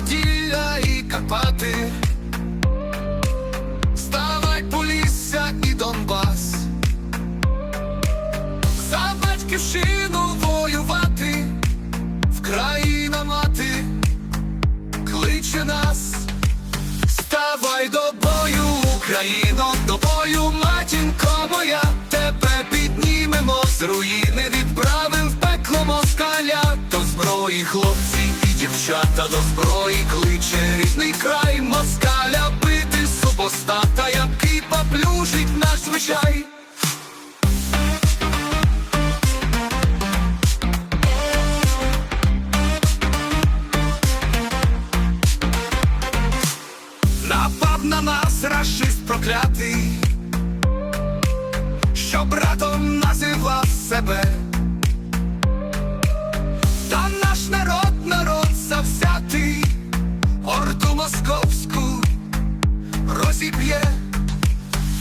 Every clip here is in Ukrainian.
Поділля і Карпати. Ставай Полісся і Донбас. За батьківщину воювати, Вкраїна мати кличе нас. Ставай до бою, Україно, до бою, матінко моя, тебе піднімемо з руїни, відправим в пекло москаля, до зброї хлопці дівчата, до зброї кличе рідний край москаля, бити супостата, який поплюжить наш звичай. Напав на нас рашист проклятий, що братом називав себе. Та наш народ, московську розіб'є.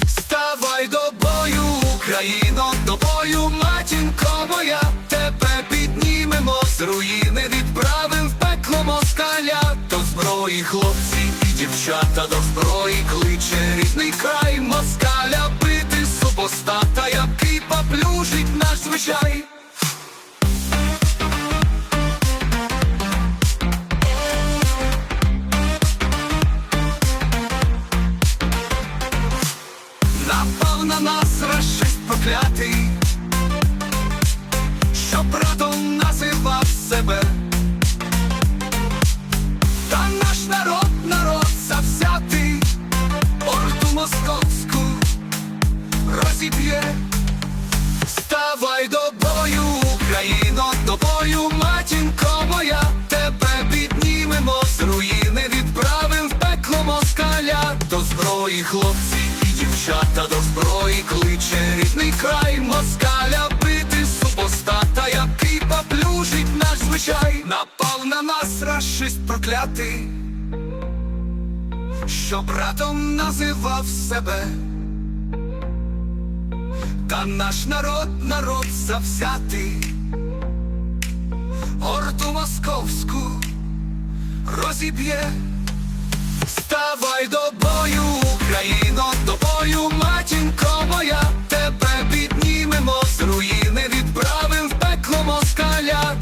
Ставай до бою, Україно, до бою, матінко моя, тебе піднімемо з руїни, відправим в пекло москаля, до зброї хлопці і дівчата, до зброї кличе рідний край москаля, бити супостата, який поплюжить наш звичай. Напав на нас рашист проклятий, що братом називав себе. Та наш народ, народ завзятий, орду московську розіб'є. Ставай до бою, Україно, до бою, матінко моя, тебе піднімемо з руїни, відправим в пекло москаля, до зброї хлопці і дівчата, до зброї кличе рідний край москаля, бити супостата, який поплюжить наш звичай, напав на нас рашист проклятий, що братом називав себе. Та наш народ, народ завзятий, орду московську розіб'є. Ставай до бою, Україно,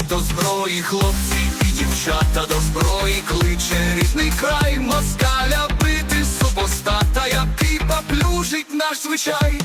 до зброї хлопці і дівчата, до зброї кличе рідний край москаля, бити супостата, який поплюжить наш звичай.